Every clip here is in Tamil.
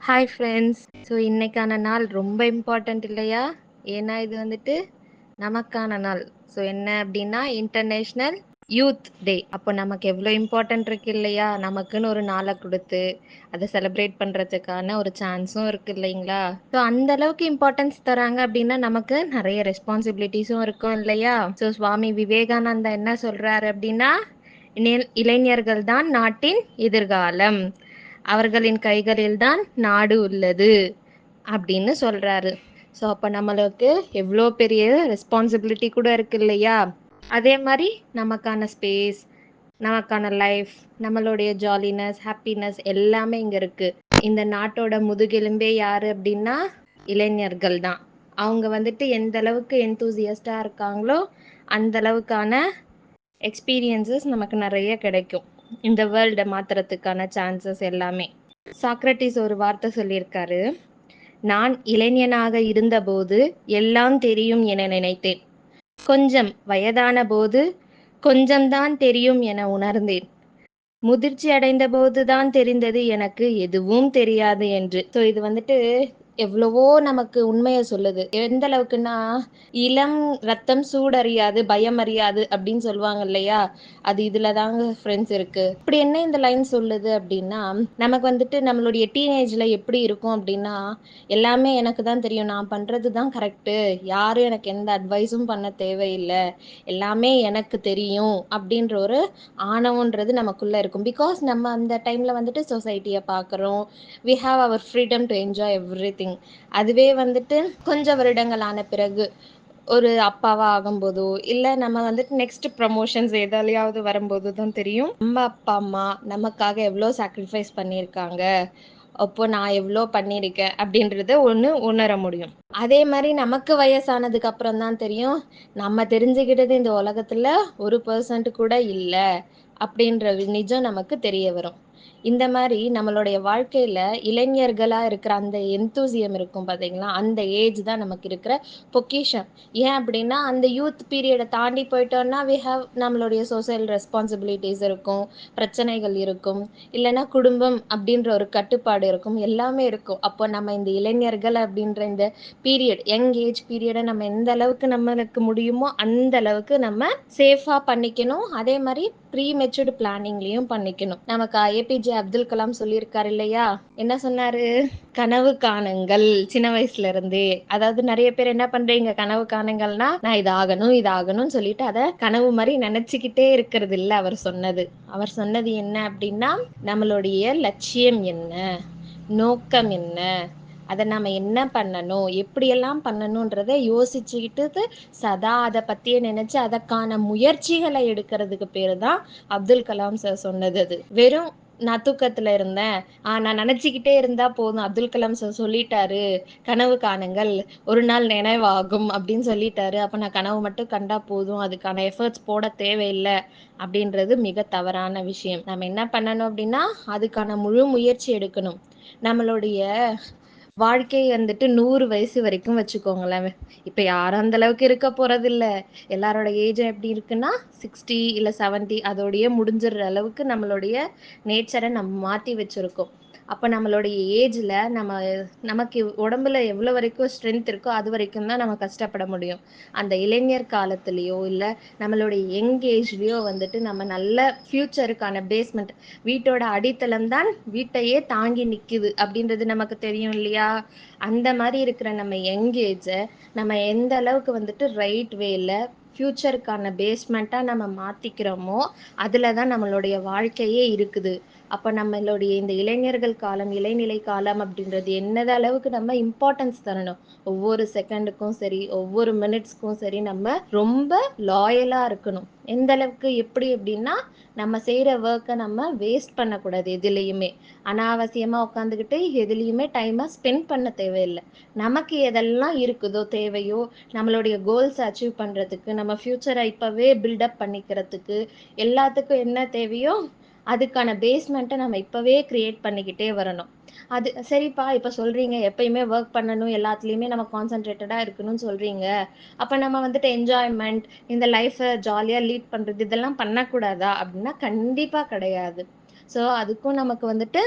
ஹாய் ஃப்ரெண்ட்ஸ் ஸோ இன்னைக்கான நாள் ரொம்ப இம்பார்ட்டண்ட் இல்லையா? ஏன்னா இது வந்துட்டு நமக்கான நாள். ஸோ என்ன அப்படின்னா இன்டர்நேஷ்னல் யூத் டே அப்போ நமக்கு எவ்வளோ இம்பார்ட்டன்ட் இருக்கு இல்லையா? நமக்குன்னு ஒரு நாளை கொடுத்து அதை செலிப்ரேட் பண்ணுறதுக்கான ஒரு சான்ஸும் இருக்கு இல்லைங்களா? ஸோ அந்த அளவுக்கு இம்பார்ட்டன்ஸ் தராங்க அப்படின்னா நமக்கு நிறைய ரெஸ்பான்சிபிலிட்டிஸும் இருக்கும் இல்லையா? ஸோ சுவாமி விவேகானந்தா என்ன சொல்றாரு அப்படின்னா இளை- இளைஞர்கள் தான் நாட்டின் எதிர்காலம். அவர்களின் கைகளில் தான் நாடு உள்ளது அப்படின்னு சொல்றாரு. ஸோ அப்போ நம்மளுக்கு எவ்வளோ பெரிய ரெஸ்பான்சிபிலிட்டி கூட இருக்கு இல்லையா? அதே மாதிரி நமக்கான ஸ்பேஸ் நமக்கான லைஃப் நம்மளுடைய ஜாலினஸ் ஹாப்பினஸ் எல்லாமே இங்கே இருக்கு. இந்த நாட்டோட முதுகெலும்பே யாரு அப்படின்னா இளைஞர்கள் தான் அவங்க வந்துட்டு எந்த அளவுக்கு எந்தூசியஸ்டாக இருக்காங்களோ அந்த அளவுக்கான எக்ஸ்பீரியன்சஸ் நமக்கு நிறைய கிடைக்கும். இந்த வேர்ல்டை மாத்துறதுக்கான சான்சஸ் எல்லாமே. சாக்ரட்டிஸ் ஒரு வார்த்தை சொல்லியிருக்காரு. நான் இளைஞனாக இருந்தபோது எல்லாம் தெரியும் என நினைத்தேன். கொஞ்சம் வயதான போது கொஞ்சம்தான் தெரியும் என உணர்ந்தேன். முதிர்ச்சி அடைந்த போதுதான் தெரிந்தது எனக்கு எதுவும் தெரியாது என்று. ஸோ இது வந்துட்டு எவ்வளவோ நமக்கு உண்மையை சொல்லுது. எந்த அளவுக்குன்னா இளம் ரத்தம் சூடறியாது பயம் அறியாது அப்படின்னு சொல்லுவாங்க இல்லையா? அது இதுல தாங்க ஃப்ரெண்ட்ஸ் இருக்கு. இப்படி என்ன இந்த லைன் சொல்லுது அப்படின்னா நமக்கு வந்துட்டு நம்மளுடைய டீனேஜ்ல எப்படி இருக்கும் அப்படின்னா எல்லாமே எனக்கு தான் தெரியும். நான் பண்றது தான் கரெக்டு யாரும் எனக்கு எந்த அட்வைஸும் பண்ண தேவையில்லை. எல்லாமே எனக்கு தெரியும் அப்படின்ற ஒரு ஆணவன்றது நமக்குள்ள இருக்கும். பிகாஸ் நம்ம அந்த டைம்ல வந்துட்டு சொசைட்டியை பார்க்குறோம் we have our freedom to enjoy everything அதுவே வந்துட்டு கொஞ்சம் வருடங்கள் ஆன பிறகு ஒரு அப்பாவா ஆகும்போதோ இல்லை நம்ம வந்துட்டு நெக்ஸ்ட் ப்ரமோஷன்ஸ் எதாலையாவது வரும்போது தான் தெரியும். நம்ம அப்பா அம்மா நமக்காக எவ்வளோ சாக்ரிஃபைஸ் பண்ணியிருக்காங்க? அப்போ நான் எவ்வளோ பண்ணியிருக்கேன்? அப்படின்றத ஒன்று உணர முடியும். அதே மாதிரி நமக்கு வயசானதுக்கு அப்புறம் தான் தெரியும். நம்ம தெரிஞ்சுக்கிட்டது இந்த உலகத்துல ஒரு பர்சன்ட் கூட இல்லை அப்படின்ற நிஜம் நமக்கு தெரிய வரும். இந்த மாதிரி நம்மளுடைய வாழ்க்கையில இளைஞர்களா இருக்கிற அந்த எந்தூசியம் இருக்கும் பாத்தீங்களா? அந்த ஏஜ் தான் நமக்கு இருக்கிற பொக்கிஷம். ஏன் அப்படின்னா அந்த யூத் பீரியடை தாண்டி போயிட்டோம்னா வி ஹாவ் நம்மளுடைய சோசியல் ரெஸ்பான்சிபிலிட்டிஸ் இருக்கும் பிரச்சனைகள் இருக்கும் இல்லைன்னா குடும்பம் அப்படின்ற ஒரு கட்டுப்பாடு இருக்கும் எல்லாமே இருக்கும். அப்போ நம்ம இந்த இளைஞர்கள் அப்படின்ற இந்த பீரியட் யங் ஏஜ் பீரியடை நம்ம எந்த அளவுக்கு நம்மளுக்கு முடியுமோ அந்த அளவுக்கு நம்ம சேஃபா பண்ணிக்கணும். அதே மாதிரி ப்ரீ மெச்சூர்டு பிளானிங்லயும் பண்ணிக்கணும். நமக்கு ஏபிஜே அப்துல் கலாம் சொல்லியிருக்காரு இல்லையா? என்ன சொன்னாரு? கனவு காணுங்கள் சின்ன வயசுல இருந்தே அதாவது நிறைய பேர் என்ன பண்றீங்க? கனவு காணுங்கள்னா நான் இதாகணும் இதாகணும்னு சொல்லிட்டு அதை கனவு மாதிரி நினைச்சுக்கிட்டே இருக்கிறது இல்ல அவர் சொன்னது. அவர் சொன்னது என்ன அப்படின்னா நம்மளுடைய லட்சியம் என்ன? நோக்கம் என்ன? அதை நம்ம என்ன பண்ணணும்? எப்படியெல்லாம் பண்ணணுன்றத யோசிச்சுக்கிட்டு சதா அதை பத்தியே நினைச்சு அதற்கான முயற்சிகளை எடுக்கிறதுக்கு பேரு தான் அப்துல் கலாம் சார் சொன்னது அது. வெறும் நான் தூக்கத்துல இருந்தேன். ஆஹ் நான் நினைச்சுக்கிட்டே இருந்தா போதும். அப்துல் கலாம் சார் சொல்லிட்டாரு கனவு காணுங்கள். ஒரு நாள் நினைவாகும் அப்படின்னு சொல்லிட்டாரு. அப்ப நான் கனவு மட்டும் கண்டா போதும். அதுக்கான எஃபர்ட்ஸ் போட தேவையில்லை அப்படின்றது மிக தவறான விஷயம். நம்ம என்ன பண்ணணும் அப்படின்னா அதுக்கான முழு முயற்சி எடுக்கணும். நம்மளுடைய வாழ்க்கை வந்துட்டு நூறு வயசு வரைக்கும் வச்சுக்கோங்களேன். இப்ப யாரும் அந்த அளவுக்கு இருக்க போறது இல்ல எல்லாரோட ஏஜ் எப்படி இருக்குன்னா சிக்ஸ்டி இல்ல செவன்ட்டி அதோடய முடிஞ்சிடுற அளவுக்கு நம்மளுடைய நேச்சரை நம்ம மாத்தி வச்சிருக்கோம். அப்ப நம்மளுடைய ஏஜ்ல நம்ம நமக்கு உடம்புல எவ்வளவு வரைக்கும் ஸ்ட்ரென்த் இருக்கோ அது வரைக்கும் தான் நம்ம கஷ்டப்பட முடியும். அந்த இளைஞர் காலத்திலயோ இல்ல நம்மளுடைய யங் ஏஜ்லயோ வந்துட்டு நம்ம நல்ல ஃபியூச்சருக்கான பேஸ்மெண்ட் வீட்டோட அடித்தளம் தான் வீட்டையே தாங்கி நிக்குது அப்படின்றது நமக்கு தெரியும் இல்லையா? அந்த மாதிரி இருக்கிற நம்ம யங் ஏஜை நம்ம எந்த அளவுக்கு வந்துட்டு ரைட் வேல ஃபியூச்சருக்கான பேஸ்மெண்ட்டாக நம்ம மாற்றிக்கிறோமோ அதில் தான் நம்மளுடைய வாழ்க்கையே இருக்குது. அப்போ நம்மளுடைய இந்த இளைஞர்கள் காலம் இளைநிலை காலம் அப்படின்றது என்னது அளவுக்கு நம்ம இம்பார்ட்டன்ஸ் தரணும். ஒவ்வொரு செகண்டுக்கும் சரி ஒவ்வொரு மினிட்ஸ்க்கும் சரி நம்ம ரொம்ப லாயலாக இருக்கணும். எந்த அளவுக்கு எப்படி அப்படின்னா நம்ம செய்கிற ஒர்க்கை நம்ம வேஸ்ட் பண்ணக்கூடாது எதுலேயுமே. அனாவசியமாக உட்காந்துக்கிட்டு எதுலேயுமே டைமை ஸ்பெண்ட் பண்ண தேவையில்லை. நமக்கு எதெல்லாம் இருக்குதோ தேவையோ நம்மளுடைய கோல்ஸ் அச்சீவ் பண்ணுறதுக்கு நம்ம ஃப்யூச்சரை இப்போவே பில்டப் பண்ணிக்கிறதுக்கு எல்லாத்துக்கும் என்ன தேவையோ அதுக்கான பேஸ்மெண்ட்டை நம்ம இப்போவே க்ரியேட் பண்ணிக்கிட்டே வரணும். அது சரிப்பா இப்போ சொல்கிறீங்க எப்பயுமே ஒர்க் பண்ணணும் எல்லாத்துலேயுமே நம்ம கான்சென்ட்ரேட்டடாக இருக்கணும்னு சொல்கிறீங்க அப்போ நம்ம வந்துட்டு என்ஜாய்மெண்ட் இந்த லைஃப்பை ஜாலியாக லீட் பண்ணுறது இதெல்லாம் பண்ணக்கூடாதா? அப்படின்னா கண்டிப்பாக கிடையாது. ஸோ அதுக்கும் நமக்கு வந்துட்டு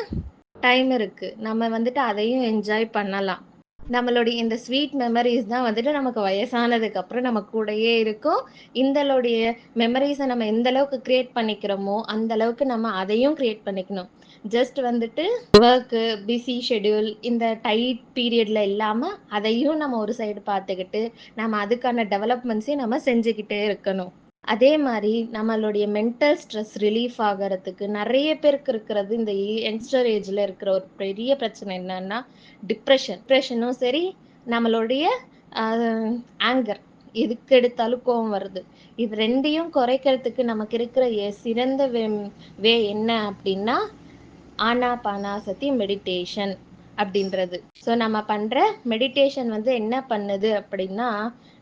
டைம் இருக்குது நம்ம வந்துட்டு அதையும் என்ஜாய் பண்ணலாம். நம்மளுடைய இந்த ஸ்வீட் மெமரிஸ் தான் வந்துட்டு நமக்கு வயசானதுக்கு அப்புறம் நம்ம கூடயே இருக்கும். இந்தளுடைய மெமரிஸை நம்ம எந்த அளவுக்கு கிரியேட் பண்ணிக்கிறோமோ அந்த அளவுக்கு நம்ம அதையும் கிரியேட் பண்ணிக்கணும். ஜஸ்ட் வந்துட்டு ஒர்க்கு பிஸி ஷெடியூல் இந்த டைட் பீரியட்ல இல்லாமல் அதையும் நம்ம ஒரு சைடு பார்த்துக்கிட்டு நம்ம அதுக்கான டெவலப்மெண்ட்ஸையும் நம்ம செஞ்சுக்கிட்டே இருக்கணும். அதே மாதிரி நம்மளுடைய மென்டல் ஸ்ட்ரெஸ் ரிலீஃப் ஆகிறதுக்கு நிறைய பேருக்கு இருக்கிறது இந்த யங்ஸ்டர் ஏஜில் இருக்கிற ஒரு பெரிய பிரச்சனை என்னன்னா டிப்ரெஷன் டிப்ரெஷனும் சரி நம்மளுடைய ஆங்கர் எதுக்கு எடுத்தாலும் கோவம் வருது. இது ரெண்டையும் குறைக்கிறதுக்கு நமக்கு இருக்கிற சிறந்த வே வே என்ன அப்படின்னா ஆனா பானாசதி மெடிடேஷன் அப்படின்றது. ஸோ நம்ம பண்ணுற மெடிடேஷன் வந்து என்ன பண்ணுது அப்படின்னா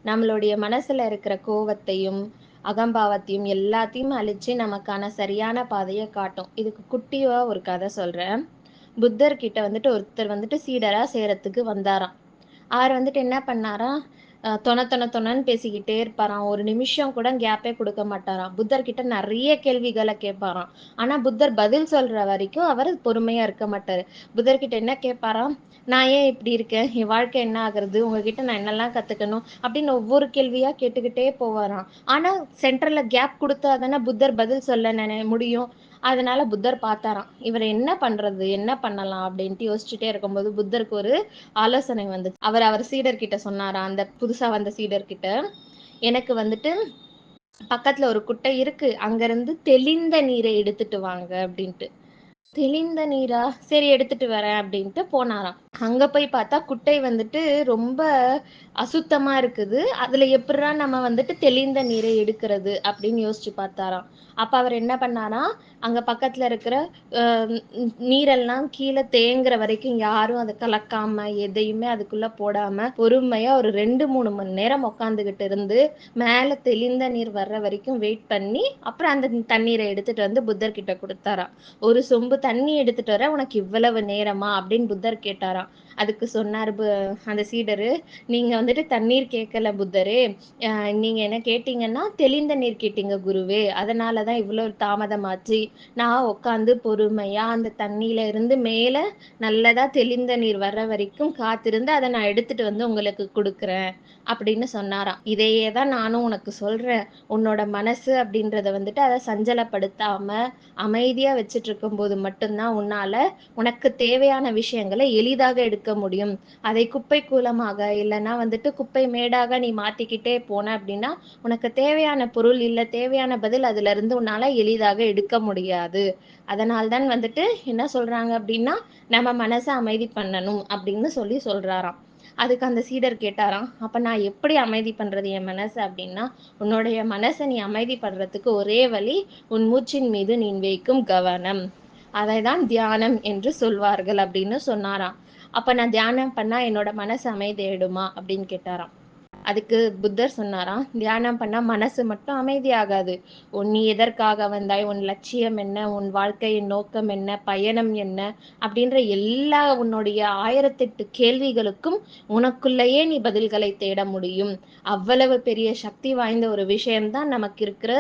நம்மளுடைய மனசில் இருக்கிற கோவத்தையும் அகம்பாவத்தையும் எல்லாத்தையும் அழிச்சு நமக்கான சரியான பாதையை காட்டும். இதுக்கு குட்டிவா ஒரு கதை சொல்றேன். புத்தர் கிட்ட வந்துட்டு ஒருத்தர் வந்துட்டு சீடரா சேரத்துக்கு வந்தாராம். அவர் வந்துட்டு என்ன பண்ணாராம்? தொண தொண தொணன்னு பேசிக்கிட்டே இருப்பாராம். ஒரு நிமிஷம் கூட கேப்பே கொடுக்க மாட்டாராம். புத்தர் கிட்ட நிறைய கேள்விகளை கேட்பாராம். ஆனா புத்தர் பதில் சொல்ற வரைக்கும் அவர் பொறுமையா இருக்க மாட்டாரு. புத்தர்கிட்ட என்ன கேட்பாராம்? நான் ஏன் இப்படி இருக்கேன்? என் வாழ்க்கை என்ன ஆகுறது? உங்ககிட்ட நான் என்னெல்லாம் கத்துக்கணும்? அப்படின்னு ஒவ்வொரு கேள்வியா கேட்டுக்கிட்டே போவாராம். ஆனா சென்டர்ல கேப் கொடுத்தா தானே புத்தர் பதில் சொல்ல நினை முடியும். அதனால புத்தர் பார்த்தாராம். இவர் என்ன பண்றது? என்ன பண்ணலாம்? அப்படின்ட்டு யோசிச்சுட்டே இருக்கும்போது புத்தருக்கு ஒரு ஆலோசனை வந்துச்சு. அவர் அவர் சீடர் கிட்ட சொன்னாராம் அந்த புதுசா வந்த சீடர் கிட்ட எனக்கு வந்துட்டு பக்கத்துல ஒரு குட்டை இருக்கு. அங்கிருந்து தெளிந்த நீரை எடுத்துட்டு வாங்க அப்படின்ட்டு. தெளிந்த நீரா? சரி எடுத்துட்டு வரேன் அப்படின்ட்டு போனாராம். அங்க போய் பார்த்தா குட்டை வந்துட்டு ரொம்ப அசுத்தமா இருக்குது. அதுல எப்படிடா நம்ம வந்துட்டு தெளிந்த நீரை எடுக்கிறது அப்படின்னு யோசிச்சு பார்த்தாராம். அப்ப அவர் என்ன பண்ணாரா? அங்க பக்கத்துல இருக்கிற நீரெல்லாம் கீழே தேங்குற வரைக்கும் யாரும் அதை கலக்காம எதையுமே அதுக்குள்ள போடாம பொறுமையா ஒரு ரெண்டு மூணு மணி நேரம் உக்காந்துகிட்டு இருந்து மேல தெளிந்த நீர் வர்ற வரைக்கும் வெயிட் பண்ணி அப்புறம் அந்த தண்ணீரை எடுத்துட்டு வந்து புத்தர் கிட்ட கொடுத்தாராம். ஒரு சொம்பு தண்ணி எடுத்துட்டு வர உனக்கு இவ்வளவு நேரமா? அப்படின்னு புத்தர் கேட்டாராம். அதுக்கு சொன்னார் அந்த சீடரு நீங்க வந்துட்டு தண்ணீர் கேட்கல புத்தரே. நீங்க என்ன கேட்டீங்கன்னா தெளிந்த நீர் கேட்டீங்க குருவே. அதனாலதான் இவ்வளவு தாமதமாச்சு நான் உட்காந்து பொறுமையா அந்த தண்ணியில இருந்து மேல நல்லதா தெளிந்த நீர் வர்ற வரைக்கும் காத்திருந்து அதை நான் எடுத்துட்டு வந்து உங்களுக்கு கொடுக்குறேன் அப்படின்னு சொன்னாராம். இதையே தான் நானும் உனக்கு சொல்றேன். உன்னோட மனசு அப்படின்றத வந்துட்டு அதை சஞ்சலப்படுத்தாம அமைதியா வச்சுட்டு இருக்கும் போது மட்டும்தான் உன்னால உனக்கு தேவையான விஷயங்களை எளிதாக எடுக்க முடியும். அதை குப்பை கூலமாக இல்லைன்னா வந்துட்டு குப்பை மேடாக நீ மாத்திக்கிட்டே போன அப்படின்னா உனக்கு தேவையான பொருள் இல்லை தேவையான பதில் அதுல இருந்து உன்னால எளிதாக எடுக்க முடியாது. அதனால்தான் வந்துட்டு என்ன சொல்றாங்க அப்படின்னா நம்ம மனசை அமைதி பண்ணணும் அப்படின்னு சொல்லி சொல்றாராம். அதுக்கு அந்த சீடர் கேட்டாராம் அப்ப நான் எப்படி அமைதி பண்றது என் மனசு? அப்படின்னா உன்னுடைய மனசை நீ அமைதி பண்றதுக்கு ஒரே வழி உன் மூச்சின் மீது நீ வைக்கும் கவனம். அதை தான் தியானம் என்று சொல்வார்கள் அப்படின்னு சொன்னாராம். அப்ப நான் தியானம் பண்ணா என்னோட மனசு அமைதியிடுமா அப்படின்னு கேட்டாராம். அதுக்கு புத்தர் சொன்னாராம் தியானம் பண்ணா மனசு மட்டும் அமைதியாகாது. உன் நீ எதற்காக வந்தாய்? உன் லட்சியம் என்ன? உன் வாழ்க்கையின் நோக்கம் என்ன? பயணம் என்ன? அப்படின்ற எல்லா உன்னுடைய ஆயிரத்தெட்டு கேள்விகளுக்கும் உனக்குள்ளேயே நீ பதில்களை தேட முடியும். அவ்வளவு பெரிய சக்தி வாய்ந்த ஒரு விஷயம்தான் நமக்கு இருக்கிற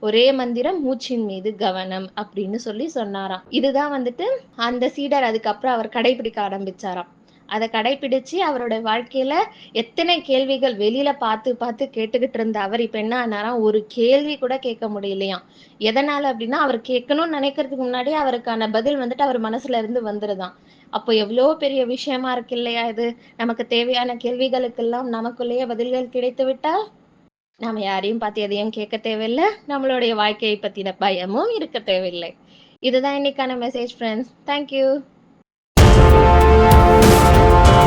ஒரே மந்திரம் மூச்சின் மீது கவனம் அப்படின்னு சொல்லி சொன்னாராம். இதுதான் வந்துட்டு அந்த சீடர் அதுக்கப்புறம் அவர் கடைபிடிக்க ஆரம்பிச்சாராம். அதை கடைபிடிச்சு அவரோட வாழ்க்கையில எத்தனை கேள்விகள் வெளியில பார்த்து பார்த்து கேட்டுக்கிட்டு இருந்த அவர் இப்ப என்ன ஆனாராம் ஒரு கேள்வி கூட கேட்க முடியலையாம். எதனால அப்படின்னா அவர் கேட்கணும்னு நினைக்கிறதுக்கு முன்னாடி அவருக்கான பதில் வந்துட்டு அவர் மனசுல இருந்து வந்துருதான். அப்போ எவ்வளோ பெரிய விஷயமா இருக்கு இல்லையா இது? நமக்கு தேவையான கேள்விகளுக்கெல்லாம் நமக்குள்ளேயே பதில்கள் கிடைத்து விட்டா நாம யாரையும் பார்த்து எதையும் கேட்க தேவையில்லை. நம்மளுடைய வாழ்க்கையை பத்தின பயமும் இருக்க தேவையில்லை. இதுதான் இன்னைக்கான மெசேஜ் ஃப்ரெண்ட்ஸ் தேங்க்யூ